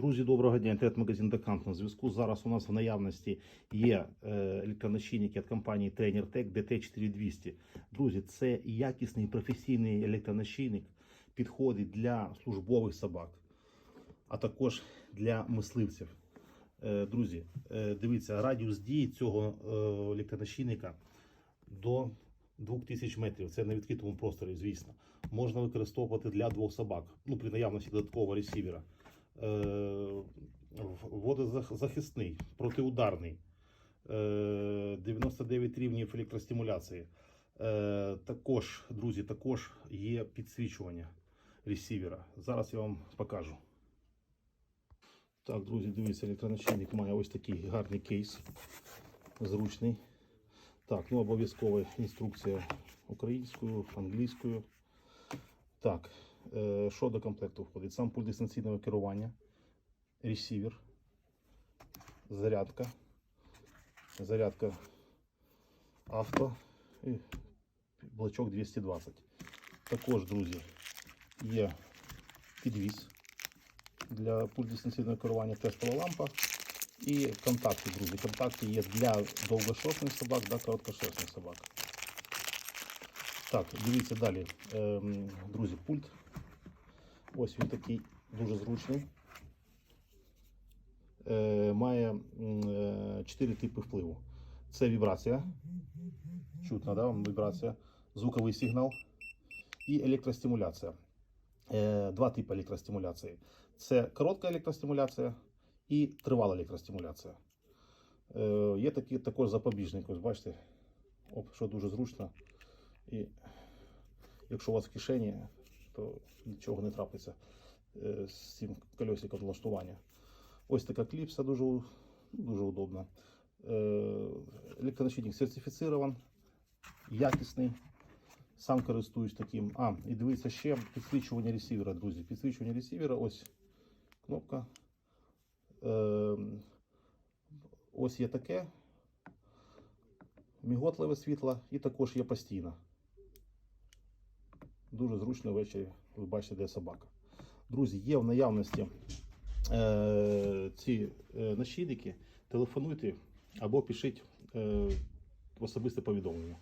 Друзі, доброго дня. Інтернет-магазин Декант на зв'язку. Зараз у нас в наявності є е, електронощільники від компанії Trainer Tech DT4200. Друзі, це якісний професійний електронощільник, підходить для службових собак, а також для мисливців. Е, Друзі, е, дивіться, радіус дії цього електронощільника до 2000 метрів. Це на відкритому просторі, звісно. Можна використовувати для двох собак, ну при наявності додаткового ресівера. Е, водозахисний, протиударний, е, 99 рівнів електростимуляції. Е, Також, друзі, також є підсвічування ресівера. Зараз я вам покажу. Так, друзі, дивіться, електроночільник має ось такий гарний кейс, зручний. Так, ну обов'язкова інструкція українською, англійською. Так, е, що до комплекту входить? Сам пульт дистанційного керування, ресівер, зарядка, зарядка авто і блочок 220. Також, друзі, є підвіз для пульт дистанційного керування, тестова лампа і контакти, друзі. Контакти є для довгошерстних собак та короткошерстних собак. Так, дивіться далі. Ем, друзі, пульт. Ось він такий дуже зручний. Е, має е, чотири типи впливу. Це вібрація. Чутно, да? Вібрація, звуковий сигнал і електростимуляція. Е, два типи електростимуляції. Це коротка електростимуляція і тривала електростимуляція. Е, є такий також запобіжник, ось бачите, Оп, що дуже зручно. І якщо у вас в кишені, то нічого не трапиться е, з цим колесиком налаштування. Ось така кліпса дуже, дуже удобна. Е, Електронощильник сертифіцирован, якісний. Сам користуюсь таким. А, і дивіться ще підсвічування ресівера, друзі. Підсвічування ресівера, ось кнопка. Е, ось є таке. Міготливе світло і також є постійна. Дуже зручно ввечері ви бачите, де собака. Друзі, є в наявності е, ці е, нащідники. Телефонуйте або пишіть е, особисте повідомлення.